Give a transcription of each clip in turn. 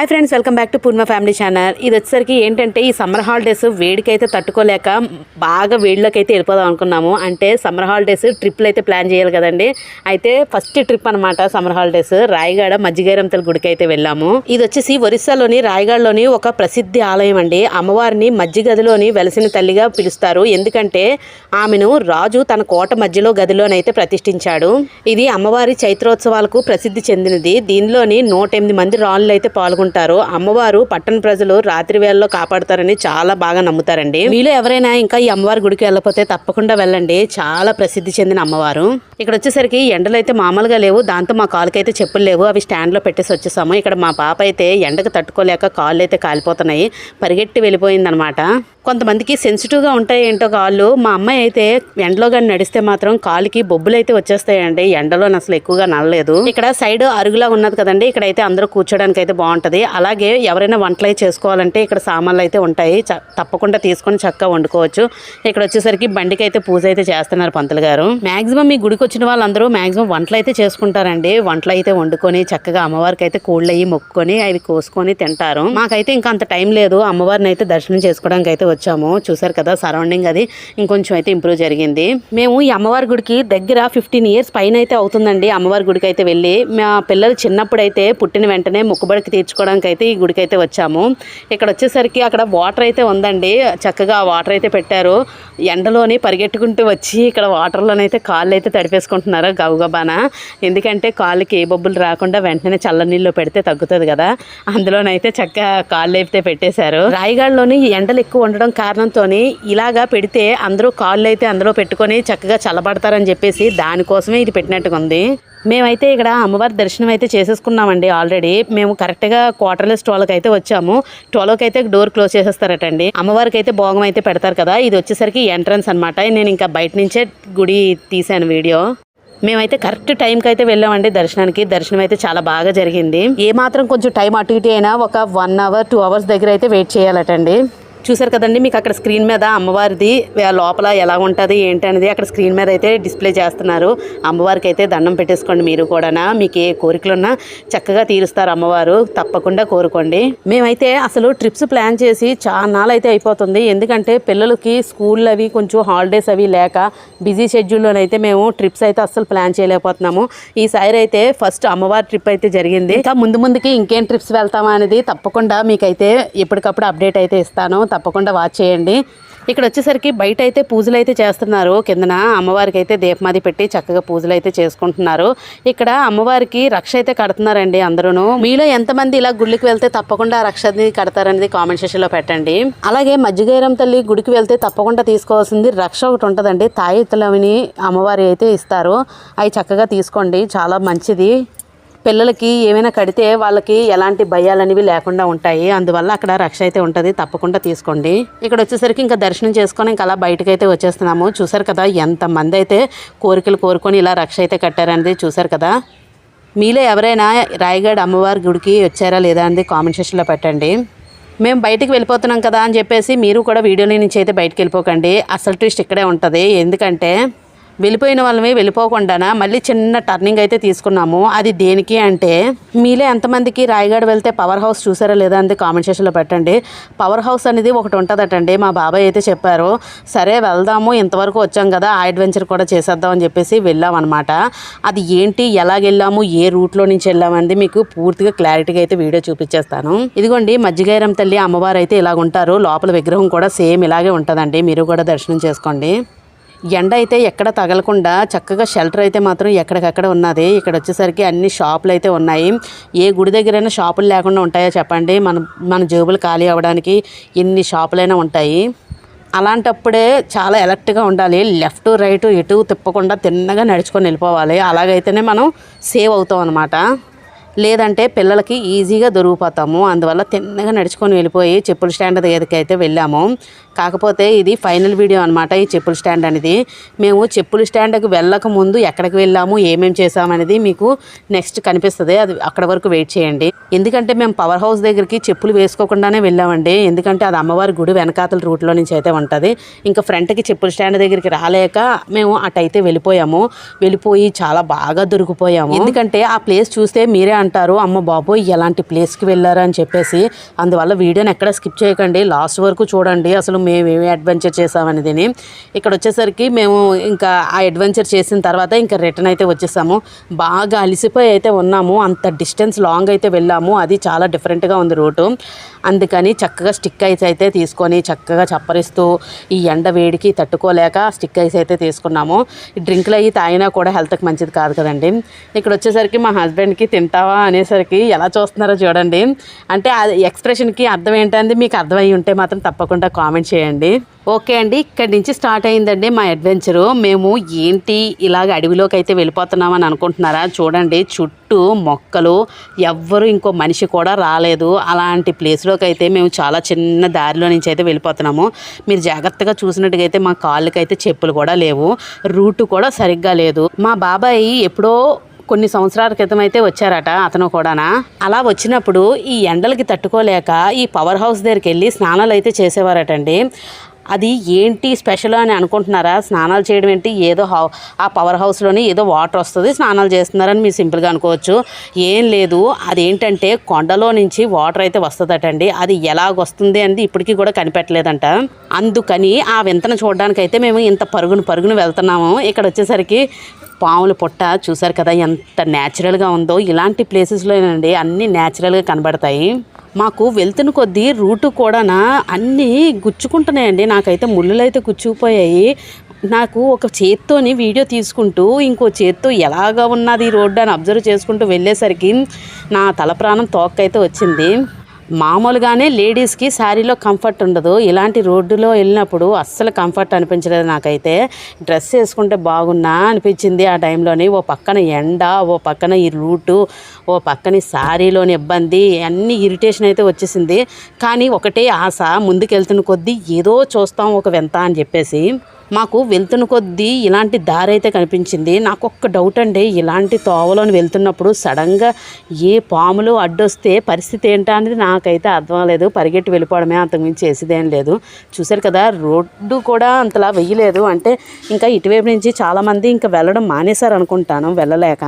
Hi friends welcome back to Purna family channel ఇది వచ్చేసరికి ఏంటంటే ఈ సమ్మర్ హాలిడేస్ వేడికైతే తట్టుకోలేక బాగా వేడిలోకి అయితే వెళ్ళిపోదాం అనుకున్నాము. అంటే సమ్మర్ హాలిడేస్ ట్రిప్లు అయితే ప్లాన్ చేయాలి కదండి. అయితే ఫస్ట్ ట్రిప్ అనమాట సమ్మర్ హాలిడేస్ రాయగాడ మజ్జిగైరంతల గుడికి అయితే వెళ్ళాము. ఇది వచ్చేసి ఒరిస్సాలోని రాయగడలోని ఒక ప్రసిద్ధి ఆలయం అండి. అమ్మవారిని మజ్జి గదిలోని వెలసిన తల్లిగా పిలుస్తారు. ఎందుకంటే ఆమెను రాజు తన కోట మధ్యలో గదిలోనైతే ప్రతిష్ఠించాడు. ఇది అమ్మవారి చైత్రోత్సవాలకు ప్రసిద్ధి చెందినది. దీనిలోని నూట ఎనిమిది మంది రాళ్ళు అయితే పాల్గొంటారు. అమ్మవారు పట్టణ ప్రజలు రాత్రి వేళల్లో కాపాడుతారని చాలా బాగా నమ్ముతారండి. మీలో ఎవరైనా ఇంకా ఈ అమ్మవారి గుడికి వెళ్ళకపోతే తప్పకుండా వెళ్ళండి. చాలా ప్రసిద్ధి చెందిన అమ్మవారు. ఇక్కడ వచ్చేసరికి ఎండలు అయితే మామూలుగా లేవు. దాంతో మా కాలుకైతే చెప్పులు లేవు. అవి స్టాండ్లో పెట్టేసి వచ్చేసాము. ఇక్కడ మా పాప అయితే ఎండకు తట్టుకోలేక కాళ్ళు అయితే కాలిపోతున్నాయి. పరిగెట్టి వెళ్ళిపోయిందనమాట. కొంతమందికి సెన్సిటివ్గా ఉంటాయి ఏంటో కాళ్ళు. మా అమ్మాయి అయితే ఎండలో కానీ నడిస్తే మాత్రం కాలుకి బొబ్బులు అయితే వచ్చేస్తాయండి. ఎండలో అసలు ఎక్కువగా నడలేదు. ఇక్కడ సైడ్ అరుగులా ఉన్నది కదండి. ఇక్కడ అయితే అందరూ కూర్చోడానికి అయితే బాగుంటది. అలాగే ఎవరైనా వంటలు అయితే చేసుకోవాలంటే ఇక్కడ సామాన్లు అయితే ఉంటాయి. చ- తప్పకుండా తీసుకొని చక్కగా వండుకోవచ్చు. ఇక్కడ వచ్చేసరికి బండికి అయితే పూజ అయితే చేస్తున్నారు పంతులు గారు. మాక్సిమం మీ గుడికి వచ్చిన వాళ్ళందరూ మ్యాక్సిమం వంటలు అయితే చేసుకుంటారండి. వంటలు అయితే వండుకొని చక్కగా అమ్మవారికి అయితే కోళ్ళు అయ్యి మొక్కుకొని అవి కోసుకొని తింటారు. మాకైతే ఇంకా అంత టైం లేదు. అమ్మవారిని అయితే దర్శనం చేసుకోవడానికి అయితే వచ్చాము. చూసారు కదా సరౌండింగ్ అది ఇంకొంచెం అయితే ఇంప్రూవ్ జరిగింది. మేము ఈ అమ్మవారి గుడికి దగ్గర ఫిఫ్టీన్ ఇయర్స్ పైన అయితే అవుతుందండి అమ్మవారి గుడికి అయితే వెళ్ళి. మా పిల్లలు చిన్నప్పుడు అయితే పుట్టిన వెంటనే మొక్కుబడికి తీర్చుకోవడానికి అయితే ఈ గుడికి అయితే వచ్చాము. ఇక్కడ వచ్చేసరికి అక్కడ వాటర్ అయితే ఉందండి. చక్కగా ఆ వాటర్ అయితే పెట్టారు. ఎండలోని పరిగెట్టుకుంటూ వచ్చి ఇక్కడ వాటర్లోనైతే కాళ్ళు అయితే తడిపేసుకుంటున్నారు గబగబాన. ఎందుకంటే కాళ్ళకి ఏ బొబ్బులు రాకుండా వెంటనే చల్ల నీళ్ళు పెడితే తగ్గుతుంది కదా. అందులోనైతే చక్కగా కాళ్ళు అయితే పెట్టేశారు. రాయగాడలోని ఎండలు ఎక్కువ ఉండడం కారణంతో ఇలాగా పెడితే అందరూ కాళ్ళు అయితే అందులో పెట్టుకొని చక్కగా చల్లబడతారని చెప్పేసి దానికోసమే ఇది పెట్టినట్టుగా ఉంది మేమైతే ఇక్కడ అమ్మవారి దర్శనం అయితే చేసేసుకున్నామండి ఆల్రెడీ. మేము కరెక్ట్గా క్వార్టర్లెస్ ట్వెల్వ్కి అయితే వచ్చాము. ట్వెల్వ్కి అయితే డోర్ క్లోజ్ చేసేస్తారటండి. అమ్మవారికి అయితే భోగం అయితే పెడతారు కదా. ఇది వచ్చేసరికి ఎంట్రన్స్ అనమాట నేను ఇంకా బయట నుంచే గుడి తీశాను వీడియో. మేమైతే కరెక్ట్ టైంకి అయితే వెళ్ళామండి దర్శనానికి. దర్శనం అయితే చాలా బాగా జరిగింది. ఏ మాత్రం కొంచెం టైం అటు ఇటు అయినా ఒక వన్ అవర్ టూ అవర్స్ దగ్గర అయితే వెయిట్ చేయాలటండి. చూసారు కదండి మీకు అక్కడ స్క్రీన్ మీద అమ్మవారిది లోపల ఎలా ఉంటుంది ఏంటి అనేది అక్కడ స్క్రీన్ మీద అయితే డిస్ప్లే చేస్తున్నారు. అమ్మవారికి అయితే దండం పెట్టేసుకోండి మీరు కూడా మీకు ఏ కోరికలున్నా చక్కగా తీరుస్తారు అమ్మవారు. తప్పకుండా కోరుకోండి. మేమైతే అసలు ట్రిప్స్ ప్లాన్ చేసి చాలా అయితే అయిపోతుంది. ఎందుకంటే పిల్లలకి స్కూల్ అవి కొంచెం హాలిడేస్ అవి లేక బిజీ షెడ్యూల్లోనైతే మేము ట్రిప్స్ అయితే అస్సలు ప్లాన్ చేయలేకపోతున్నాము. ఈసారి అయితే ఫస్ట్ అమ్మవారి ట్రిప్ అయితే జరిగింది. ఇంకా ముందు ముందుకి ఇంకేం ట్రిప్స్ వెళ్తామా అనేది తప్పకుండా మీకైతే ఎప్పటికప్పుడు అప్డేట్ అయితే ఇస్తాను. తప్పకుండా వాచ్ చేయండి. ఇక్కడ వచ్చేసరికి బయట అయితే పూజలు అయితే చేస్తున్నారు. కిందన అమ్మవారికి అయితే దీపమాది పెట్టి చక్కగా పూజలు అయితే చేసుకుంటున్నారు. ఇక్కడ అమ్మవారికి రక్ష అయితే కడుతున్నారండి అందరూను. మీలో ఎంతమంది ఇలా గుడికి వెళ్తే తప్పకుండా ఆ రక్షని కడతారనేది కామెంట్ సెక్షన్లో పెట్టండి. అలాగే మజ్జిగైరం తల్లి గుడికి వెళ్తే తప్పకుండా తీసుకోవాల్సింది రక్ష ఒకటి ఉంటుందండి. తాయితులవిని అమ్మవారి అయితే ఇస్తారు. అవి చక్కగా తీసుకోండి. చాలా మంచిది. పిల్లలకి ఏమైనా కడితే వాళ్ళకి ఎలాంటి భయాలనేవి లేకుండా ఉంటాయి. అందువల్ల అక్కడ రక్ష అయితే ఉంటుంది. తప్పకుండా తీసుకోండి. ఇక్కడ వచ్చేసరికి ఇంకా దర్శనం చేసుకొని ఇంకా అలా బయటకైతే అయితే వచ్చేస్తున్నాము. చూసారు కదా ఎంతమంది అయితే కోరికలు కోరుకొని ఇలా రక్ష అయితే కట్టారనేది చూసారు కదా. మీలో ఎవరైనా రాయగఢ్ అమ్మవారి గుడికి వచ్చారా లేదా అనేది కామెంట్ సెక్షన్లో పెట్టండి. మేము బయటికి వెళ్ళిపోతున్నాం కదా అని చెప్పేసి మీరు కూడా వీడియోలో నుంచి అయితే బయటకు వెళ్ళిపోకండి. అసలు ట్విస్ట్ ఇక్కడే ఉంటుంది. ఎందుకంటే వెళ్ళిపోయిన వాళ్ళమే వెళ్ళిపోకుండానా మళ్ళీ చిన్న టర్నింగ్ అయితే తీసుకున్నాము. అది దేనికి అంటే మీలో ఎంతమందికి రాయగఢ వెళ్తే పవర్ హౌస్ చూసారా లేదా అనేది కామెంట్ సెక్షన్లో పెట్టండి. పవర్ హౌస్ అనేది ఒకటి ఉంటుందటండి మా బాబాయ్ అయితే చెప్పారు. సరే వెళ్దాము ఇంతవరకు వచ్చాం కదా ఆ అడ్వెంచర్ కూడా చేసేద్దాం అని చెప్పేసి వెళ్ళాం అనమాట అది ఏంటి ఎలాగెళ్ళాము ఏ రూట్లో నుంచి వెళ్ళామనేది మీకు పూర్తిగా క్లారిటీగా అయితే వీడియో చూపించేస్తాను. ఇదిగోండి మజ్జిగైరం తల్లి అమ్మవారు అయితే ఇలాగ ఉంటారు లోపల విగ్రహం కూడా సేమ్ ఇలాగే ఉంటుందండి. మీరు కూడా దర్శనం చేసుకోండి. ఎండ అయితే ఎక్కడ తగలకుండా చక్కగా షెల్టర్ అయితే మాత్రం ఎక్కడికక్కడ ఉన్నది. ఇక్కడ వచ్చేసరికి అన్ని షాపులు అయితే ఉన్నాయి. ఏ గుడి దగ్గరైనా షాపులు లేకుండా ఉంటాయో చెప్పండి? మన మన జేబులు ఖాళీ అవ్వడానికి ఎన్ని షాపులైనా ఉంటాయి. అలాంటప్పుడే చాలా ఎలర్ట్గా ఉండాలి. లెఫ్ట్ రైట్ ఇటు తిప్పకుండా తిన్నగా నడుచుకొని వెళ్ళిపోవాలి. అలాగైతేనే మనం సేవ్ అవుతాం అనమాట లేదంటే పిల్లలకి ఈజీగా దొరికిపోతాము. అందువల్ల తిన్నగా నడుచుకొని వెళ్ళిపోయి చెప్పుల స్టాండ్ దగ్గరికి అయితే వెళ్ళాము. కాకపోతే ఇది ఫైనల్ వీడియో అనమాట ఈ చెప్పుల స్టాండ్ అనేది. మేము చెప్పుల స్టాండ్కి వెళ్ళక ముందు ఎక్కడికి వెళ్ళాము ఏమేమి చేసామనేది మీకు నెక్స్ట్ కనిపిస్తుంది. అది అక్కడ వరకు వెయిట్ చేయండి. ఎందుకంటే మేము పవర్ హౌస్ దగ్గరికి చెప్పులు వేసుకోకుండానే వెళ్ళామండి. ఎందుకంటే అది అమ్మవారి గుడి వెనకాతల రూట్లో నుంచి అయితే ఉంటుంది. ఇంకా ఫ్రంట్కి చెప్పుల స్టాండ్ దగ్గరికి రాలేక మేము అటైతే వెళ్ళిపోయాము. వెళ్ళిపోయి చాలా బాగా దొరికిపోయాము. ఎందుకంటే ఆ ప్లేస్ చూస్తే మీరే అంటారు అమ్మ బాబోయ్ ఎలాంటి ప్లేస్కి వెళ్ళారు? అని చెప్పేసి. అందువల్ల వీడియోని ఎక్కడ స్కిప్ చేయకండి. లాస్ట్ వరకు చూడండి. అసలు మేము ఏమి అడ్వెంచర్ చేసామనేది ఇక్కడ వచ్చేసరికి మేము ఇంకా ఆ అడ్వెంచర్ చేసిన తర్వాత ఇంకా రిటర్న్ అయితే వచ్చేసాము. బాగా అలిసిపోయి అయితే ఉన్నాము. అంత డిస్టెన్స్ లాంగ్ అయితే వెళ్ళాము. అది చాలా డిఫరెంట్గా ఉంది రూటు. అందుకని చక్కగా స్టిక్ ఐస్ అయితే తీసుకొని చక్కగా చప్పరిస్తూ ఈ ఎండ వేడికి తట్టుకోలేక స్టిక్ ఐస్ అయితే తీసుకున్నాము. ఈ డ్రింక్లు అవి తాగినా కూడా హెల్త్కి మంచిది కాదు కదండి. ఇక్కడ వచ్చేసరికి మా హస్బెండ్కి తింటావా అనేసరికి ఎలా చూస్తున్నారో చూడండి. అంటే అది ఎక్స్ప్రెషన్కి అర్థం ఏంటంది మీకు అర్థమై ఉంటే మాత్రం తప్పకుండా కామెంట్ చేయండి. ఓకే అండి ఇక్కడి నుంచి స్టార్ట్ అయిందండి మా అడ్వెంచరు. మేము ఏంటి ఇలాగ అడవిలోకి అయితే వెళ్ళిపోతున్నామని అనుకుంటున్నారా? చూడండి చుట్టూ మొక్కలు ఎవ్వరు ఇంకో మనిషి కూడా రాలేదు. అలాంటి ప్లేస్లోకి అయితే మేము చాలా చిన్న దారిలో నుంచి అయితే వెళ్ళిపోతున్నాము. మీరు జాగ్రత్తగా చూసినట్టుగా అయితే మా కాళ్ళకైతే చెప్పులు కూడా లేవు. రూట్ కూడా సరిగ్గా లేదు. మా బాబాయ్ ఎప్పుడో కొన్ని సంవత్సరాల క్రితం అయితే వచ్చారట అతను కూడానా? అలా వచ్చినప్పుడు ఈ ఎండలకి తట్టుకోలేక ఈ పవర్ హౌస్ దగ్గరికి వెళ్ళి స్నానాలు అయితే చేసేవారటండి. అది ఏంటి స్పెషల్ అని అనుకుంటున్నారా? స్నానాలు చేయడం ఏంటి? ఏదో హౌ ఆ పవర్ హౌస్లోనే ఏదో వాటర్ వస్తుంది స్నానాలు చేస్తున్నారని మీరు సింపుల్గా అనుకోవచ్చు. ఏం లేదు అదేంటంటే కొండలో నుంచి వాటర్ అయితే వస్తుందటండి. అది ఎలాగొస్తుంది అనేది ఇప్పటికీ కూడా కనిపెట్టలేదంట. అందుకని ఆ వింతను చూడడానికైతే మేము ఇంత పరుగును పరుగును వెళ్తున్నాము. ఇక్కడ వచ్చేసరికి పాముల పుట్ట చూసారు కదా ఎంత న్యాచురల్గా ఉందో. ఇలాంటి ప్లేసెస్లోనండి అన్నీ న్యాచురల్గా కనబడతాయి. మాకు వెళ్తున్న కొద్దీ రూటు కూడా అన్నీ గుచ్చుకుంటున్నాయండి. నాకైతే ముళ్ళులు అయితే గుచ్చుకుపోయాయి నాకు ఒక చేత్తోని వీడియో తీసుకుంటూ ఇంకో చేత్తో ఎలాగా ఉన్నది ఈ రోడ్డు అని అబ్జర్వ్ చేసుకుంటూ వెళ్ళేసరికి నా తల ప్రాణం తోకైతే వచ్చింది. మామూలుగానే లేడీస్కి శారీలో కంఫర్ట్ ఉండదు. ఇలాంటి రోడ్డులో వెళ్ళినప్పుడు అస్సలు కంఫర్ట్ అనిపించలేదు నాకైతే. డ్రెస్ వేసుకుంటే బాగున్నా అనిపించింది ఆ టైంలోని. ఓ పక్కన ఎండ ఓ పక్కన ఈ రూటు ఓ పక్కన శారీలోని ఇబ్బంది అన్ని ఇరిటేషన్ అయితే వచ్చేసింది. కానీ ఒకటే ఆశ ముందుకెళ్తున్న కొద్దీ ఏదో చూస్తాం ఒక వింత అని చెప్పేసి. మాకు వెళ్తున్న కొద్దీ ఇలాంటి దారి అయితే కనిపించింది. నాకు ఒక్క డౌట్ అండి. ఇలాంటి తోవలోని వెళ్తున్నప్పుడు సడన్గా ఏ పాములు అడ్డొస్తే పరిస్థితి ఏంటా అనేది నాకైతే అర్థం అవ్వలేదు. పరిగెట్టి వెళ్ళిపోవడమే అంతకుమించి చేసేదేం లేదు. చూశారు కదా రోడ్డు కూడా అంతలా వెయ్యలేదు. అంటే ఇంకా ఇటువైపు నుంచి చాలామంది ఇంకా వెళ్ళడం మానేశారు అనుకుంటాను వెళ్ళలేక.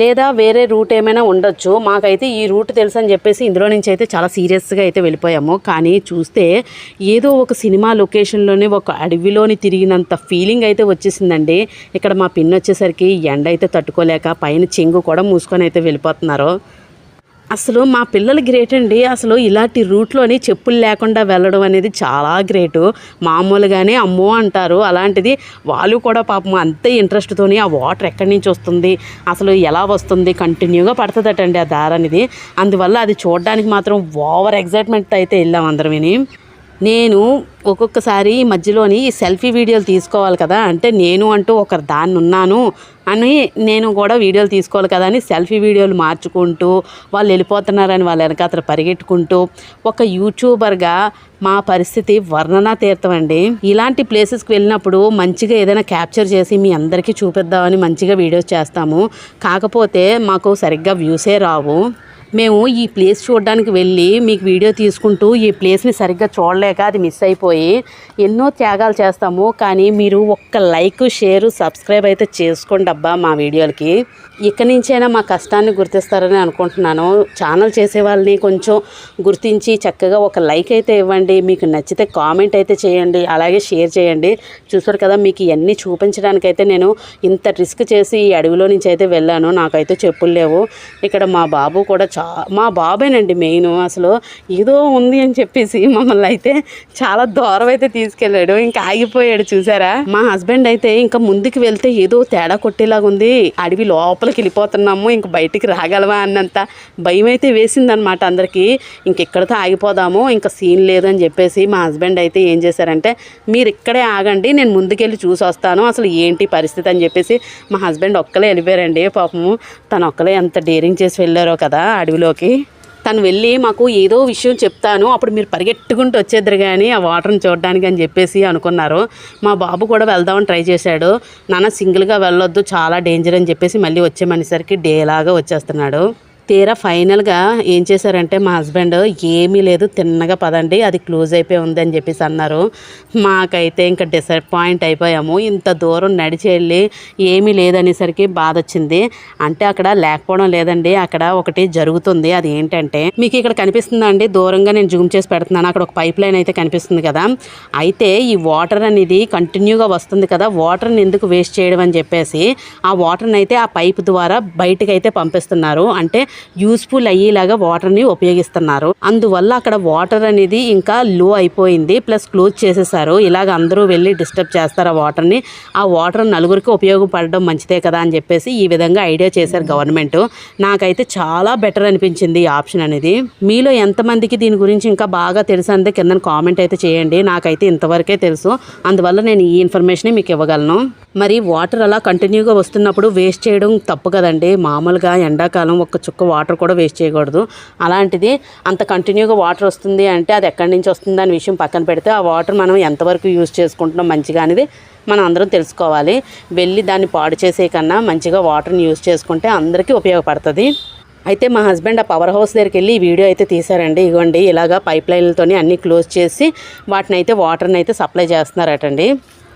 లేదా వేరే రూట్ ఏమైనా ఉండొచ్చు. మాకైతే ఈ రూట్ తెలుసు అని చెప్పేసి ఇందులో నుంచి అయితే చాలా సీరియస్గా అయితే వెళ్ళిపోయాము. కానీ చూస్తే ఏదో ఒక సినిమా లొకేషన్లోనే ఒక అడవిలోని తిరిగినంత ఫీలింగ్ అయితే వచ్చేసిందండి. ఇక్కడ మా పిన్ వచ్చేసరికి ఎండ అయితే తట్టుకోలేక పైన చెంగు కూడా మూసుకొని అయితే వెళ్ళిపోతున్నారు. అసలు మా పిల్లలు గ్రేట్ అండి. అసలు ఇలాంటి రూట్లోని చెప్పులు లేకుండా వెళ్ళడం అనేది చాలా గ్రేటు మామూలుగానే అమ్మో అంటారు. అలాంటిది వాళ్ళు కూడా పాపం అంతే ఇంట్రెస్ట్తోని ఆ వాటర్ ఎక్కడి నుంచి వస్తుంది అసలు ఎలా వస్తుంది కంటిన్యూగా పడుతుందటండి ఆ దారి అనేది. అందువల్ల అది చూడడానికి మాత్రం ఓవర్ ఎగ్జైట్మెంట్ అయితే వెళ్ళాం అందరం విని నేను ఒక్కొక్కసారి మధ్యలోని ఈ సెల్ఫీ వీడియోలు తీసుకోవాలి కదా అంటే నేను అంటూ ఒక దాన్ని ఉన్నాను అని నేను కూడా వీడియోలు తీసుకోవాలి కదా అని సెల్ఫీ వీడియోలు మార్చుకుంటూ వాళ్ళు వెళ్ళిపోతున్నారని వాళ్ళ అతను పరిగెట్టుకుంటూ ఒక యూట్యూబర్గా మా పరిస్థితి వర్ణన తీర్థమండి ఇలాంటి ప్లేసెస్కి వెళ్ళినప్పుడు మంచిగా ఏదైనా క్యాప్చర్ చేసి మీ అందరికీ చూపిద్దామని మంచిగా వీడియోస్ చేస్తాము. కాకపోతే మాకు సరిగ్గా వ్యూసే రావు. మేము ఈ ప్లేస్ చూడడానికి వెళ్ళి మీకు వీడియో తీసుకుంటూ ఈ ప్లేస్ని సరిగ్గా చూడలేక అది మిస్ అయిపోయి ఎన్నో త్యాగాలు చేస్తాము. కానీ మీరు ఒక్క లైక్ షేర్ సబ్స్క్రైబ్ అయితే చేసుకోండి అబ్బా మా వీడియోలకి. ఇక్కడి నుంచైనా మా కష్టాన్ని గుర్తిస్తారని అనుకుంటున్నాను. ఛానల్ చేసే వాళ్ళని కొంచెం గుర్తించి చక్కగా ఒక లైక్ అయితే ఇవ్వండి. మీకు నచ్చితే కామెంట్ అయితే చేయండి. అలాగే షేర్ చేయండి. చూసారు కదా మీకు ఇవన్నీ చూపించడానికైతే నేను ఇంత రిస్క్ చేసి ఈ అడవిలో నుంచి అయితే వెళ్ళాను. నాకైతే చెప్పులు లేవు. ఇక్కడ మా బాబు కూడా చా మా బాబేనండి మెయిన్. అసలు ఏదో ఉంది అని చెప్పేసి మమ్మల్ని అయితే చాలా దూరం అయితే తీసుకెళ్ళాడు. ఇంకా ఆగిపోయాడు చూసారా? మా హస్బెండ్ అయితే ఇంకా ముందుకు వెళ్తే ఏదో తేడా కొట్టేలాగా ఉంది. అడవి లోపలికి వెళ్ళిపోతున్నాము. ఇంక బయటికి రాగలవా అన్నంత భయం అయితే వేసిందనమాట అందరికీ. ఇంకెక్కడితో ఆగిపోదాము. ఇంకా సీన్ లేదని చెప్పేసి మా హస్బెండ్ అయితే ఏం చేశారంటే మీరు ఇక్కడే ఆగండి. నేను ముందుకెళ్ళి చూసి వస్తాను అసలు ఏంటి పరిస్థితి? అని చెప్పేసి మా హస్బెండ్ ఒక్కలే వెళ్ళిపోయారండి. పాపము తను ఒక్కలే ఎంత డేరింగ్ చేసి వెళ్ళారో కదా అడవిలోకి. తను వెళ్ళి మాకు ఏదో విషయం చెప్తాను అప్పుడు మీరు పరిగెట్టుకుంటూ వచ్చేద్దరు కానీ ఆ వాటర్ని చూడడానికి అని చెప్పేసి అనుకున్నారు. మా బాబు కూడా వెళ్దామని ట్రై చేశాడు. నాన్న సింగిల్గా వెళ్ళొద్దు చాలా డేంజర్ అని చెప్పేసి మళ్ళీ వచ్చేమనేసరికి డేలాగా వచ్చేస్తున్నాడు. తీరా ఫైనల్గా ఏం చేశారంటే మా హస్బెండ్ ఏమీ లేదు తిన్నగా పదండి అది క్లోజ్ అయిపోయి ఉంది అని చెప్పేసి అన్నారు. మాకైతే ఇంకా డిసప్పాయింట్ అయిపోయాము. ఇంత దూరం నడిచి వెళ్ళి ఏమీ లేదనేసరికి బాధ వచ్చింది. అంటే అక్కడ లేకపోవడం లేదండి అక్కడ ఒకటి జరుగుతుంది. అది ఏంటంటే మీకు ఇక్కడ కనిపిస్తుందండి దూరంగా నేను జూమ్ చేసి పెడుతున్నాను. అక్కడ ఒక పైప్ లైన్ అయితే కనిపిస్తుంది కదా. అయితే ఈ వాటర్ అనేది కంటిన్యూగా వస్తుంది కదా వాటర్ని ఎందుకు వేస్ట్ చేయడం అని చెప్పేసి ఆ వాటర్ని అయితే ఆ పైప్ ద్వారా బయటకు అయితే పంపిస్తున్నారు. అంటే యూస్ఫుల్ అయ్యేలాగా వాటర్ని ఉపయోగిస్తున్నారు. అందువల్ల అక్కడ వాటర్ అనేది ఇంకా లో అయిపోయింది. ప్లస్ క్లోజ్ చేసేసారు. ఇలాగ అందరూ వెళ్ళి డిస్టర్బ్ చేస్తారు ఆ వాటర్ని. ఆ వాటర్ నలుగురికి ఉపయోగపడడం మంచిదే కదా అని చెప్పేసి ఈ విధంగా ఐడియా చేశారు గవర్నమెంట్. నాకైతే చాలా బెటర్ అనిపించింది ఈ ఆప్షన్ అనేది. మీలో ఎంతమందికి దీని గురించి ఇంకా బాగా తెలుసు అంటే కింద కామెంట్ అయితే చేయండి. నాకైతే ఇంతవరకే తెలుసు. అందువల్ల నేను ఈ ఇన్ఫర్మేషన్ మీకు ఇవ్వగలను. మరి వాటర్ అలా కంటిన్యూగా వస్తున్నప్పుడు వేస్ట్ చేయడం తప్పు కదండి. మామూలుగా ఎండాకాలం ఒక చుక్క వాటర్ కూడా వేస్ట్ చేయకూడదు. అలాంటిది అంత కంటిన్యూగా వాటర్ వస్తుంది అంటే అది ఎక్కడి నుంచి వస్తుంది అనే విషయం పక్కన పెడితే ఆ వాటర్ మనం ఎంతవరకు యూజ్ చేసుకుంటున్నాం మంచిగా అనేది మనం అందరం తెలుసుకోవాలి. వెళ్ళి దాన్ని పాడు చేసే కన్నా మంచిగా వాటర్ని యూజ్ చేసుకుంటే అందరికీ ఉపయోగపడుతుంది. అయితే మా హస్బెండ్ ఆ పవర్ హౌస్ దగ్గరికి వెళ్ళి ఈ వీడియో అయితే తీశారండి. ఇగోండి ఇలాగా పైప్ లైన్లతోని అన్నీ క్లోజ్ చేసి వాటిని అయితే వాటర్ని అయితే సప్లై చేస్తున్నారటండి.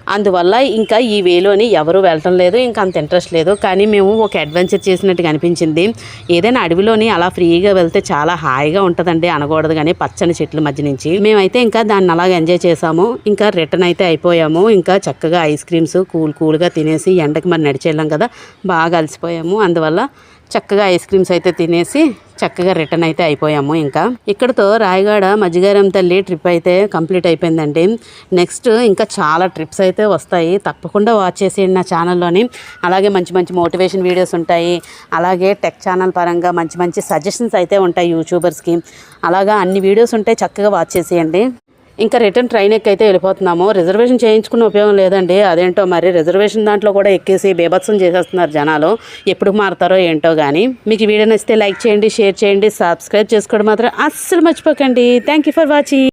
అందువల్ల ఇంకా ఈ వేలోని ఎవరు వెళ్ళటం లేదు ఇంకా అంత ఇంట్రెస్ట్ లేదు. కానీ మేము ఒక అడ్వెంచర్ చేసినట్టుగా అనిపించింది. ఏదైనా అడవిలోని అలా ఫ్రీగా వెళ్తే చాలా హాయిగా ఉంటుందండి అనకూడదు కానీ పచ్చని చెట్ల మధ్య నుంచి. మేమైతే ఇంకా దాన్ని అలాగ ఎంజాయ్ చేసాము ఇంకా రిటర్న్ అయితే అయిపోయాము. ఇంకా చక్కగా ఐస్ క్రీమ్స్ కూల్ కూల్గా తినేసి ఎండకి మరి నడిచేళ్ళాం కదా బాగా అలసిపోయాము. అందువల్ల చక్కగా ఐస్ క్రీమ్స్ అయితే తినేసి చక్కగా రిటర్న్ అయితే అయిపోయాము ఇంకా. ఇక్కడతో రాయగడ మజ్జిగారం తల్లి ట్రిప్ అయితే కంప్లీట్ అయిపోయిందండి. నెక్స్ట్ ఇంకా చాలా ట్రిప్స్ అయితే వస్తాయి. తప్పకుండా వాచ్ చేసేయండి నా ఛానల్లోని. అలాగే మంచి మంచి మోటివేషన్ వీడియోస్ ఉంటాయి. అలాగే టెక్ ఛానల్ పరంగా మంచి మంచి సజెషన్స్ అయితే ఉంటాయి యూట్యూబర్స్కి. అలాగా అన్ని వీడియోస్ ఉంటాయి చక్కగా వాచ్ చేసేయండి. ఇంకా రిటర్న్ ట్రైన్ ఎక్కైతే వెళ్ళిపోతున్నాము రిజర్వేషన్ చేయించుకున్న ఉపయోగం లేదండి. అదేంటో మరి రిజర్వేషన్ దాంట్లో కూడా ఎక్కేసి బీభత్సం చేసేస్తున్నారు జనాలు. ఎప్పుడు మారుతారో ఏంటో కానీ మీకు వీడియో నచ్చితే లైక్ చేయండి షేర్ చేయండి సబ్స్క్రైబ్ చేసుకోవడం మాత్రం అస్సలు మర్చిపోకండి. Thank you for watching